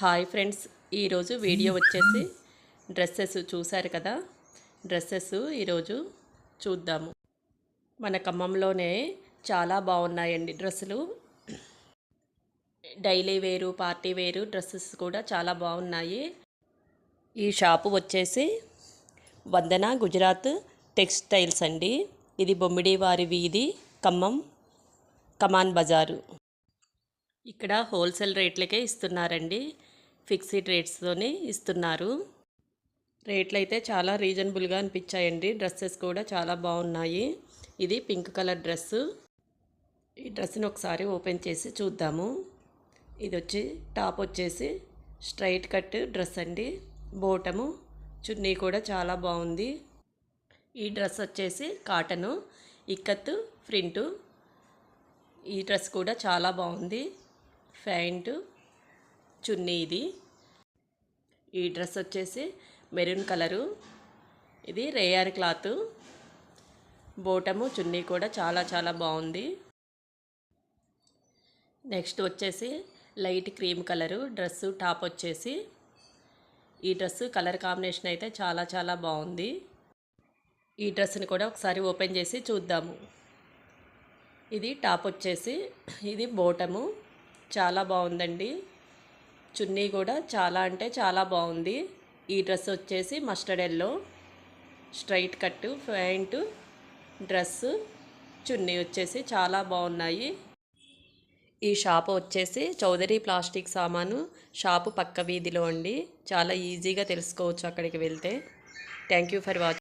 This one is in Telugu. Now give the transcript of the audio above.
హాయ్ ఫ్రెండ్స్ ఈరోజు వీడియో వచ్చేసి డ్రెస్సెస్ చూశారు కదా? డ్రెస్సెస్ ఈరోజు చూద్దాము. మన ఖమ్మంలోనే చాలా బాగున్నాయండి డ్రెస్సులు. డైలీ వేరు పార్టీ వేరు డ్రెస్సెస్ కూడా చాలా బాగున్నాయి. ఈ షాపు వచ్చేసి వందన గుజరాత్ టెక్స్టైల్స్ అండి. ఇది బొమ్మిడి వారి వీధి ఖమ్మం కమాన్ బజారు. ఇక్కడ హోల్సేల్ రేట్లకే ఇస్తున్నారండి. ఫిక్స్డ్ రేట్స్తోనే ఇస్తున్నారు. రేట్లు అయితే చాలా రీజనబుల్గా అనిపించాయండి. డ్రెస్సెస్ కూడా చాలా బాగున్నాయి. ఇది పింక్ కలర్ డ్రెస్సు. ఈ డ్రెస్ని ఒకసారి ఓపెన్ చేసి చూద్దాము. ఇది వచ్చి టాప్ వచ్చేసి స్ట్రైట్ కట్ డ్రెస్ అండి. బోటము. చున్నీ కూడా చాలా బాగుంది. ఈ డ్రెస్ వచ్చేసి కాటను. ఇక్కత్తు ప్రింటు. ఈ డ్రెస్ కూడా చాలా బాగుంది. ప్యాంటు. చున్నీ ఇది. ఈ డ్రెస్ వచ్చేసి మెరూన్ కలరు. ఇది రేయార్ క్లాత్. బోటము చున్నీ కూడా చాలా చాలా బాగుంది. నెక్స్ట్ వచ్చేసి light cream colour dress top వచ్చేసి. ఈ డ్రెస్సు కలర్ కాంబినేషన్ అయితే చాలా చాలా బాగుంది. ఈ డ్రెస్ని కూడా ఒకసారి ఓపెన్ చేసి చూద్దాము. ఇది టాప్ వచ్చేసి ఇది బోటము. చాలా బాగుందండి. చున్నీ కూడా చాలా అంటే చాలా బాగుంది. ఈ డ్రెస్ వచ్చేసి mustard yellow straight cut pant dress చున్నీ వచ్చేసి చాలా బాగున్నాయి. ఈ షాప్ వచ్చేసి చౌదరి ప్లాస్టిక్ సామాను షాపు పక్క వీధిలో అండి. చాలా ఈజీగా తెలుసుకోవచ్చు అక్కడికి వెళ్తే. Thank you for watching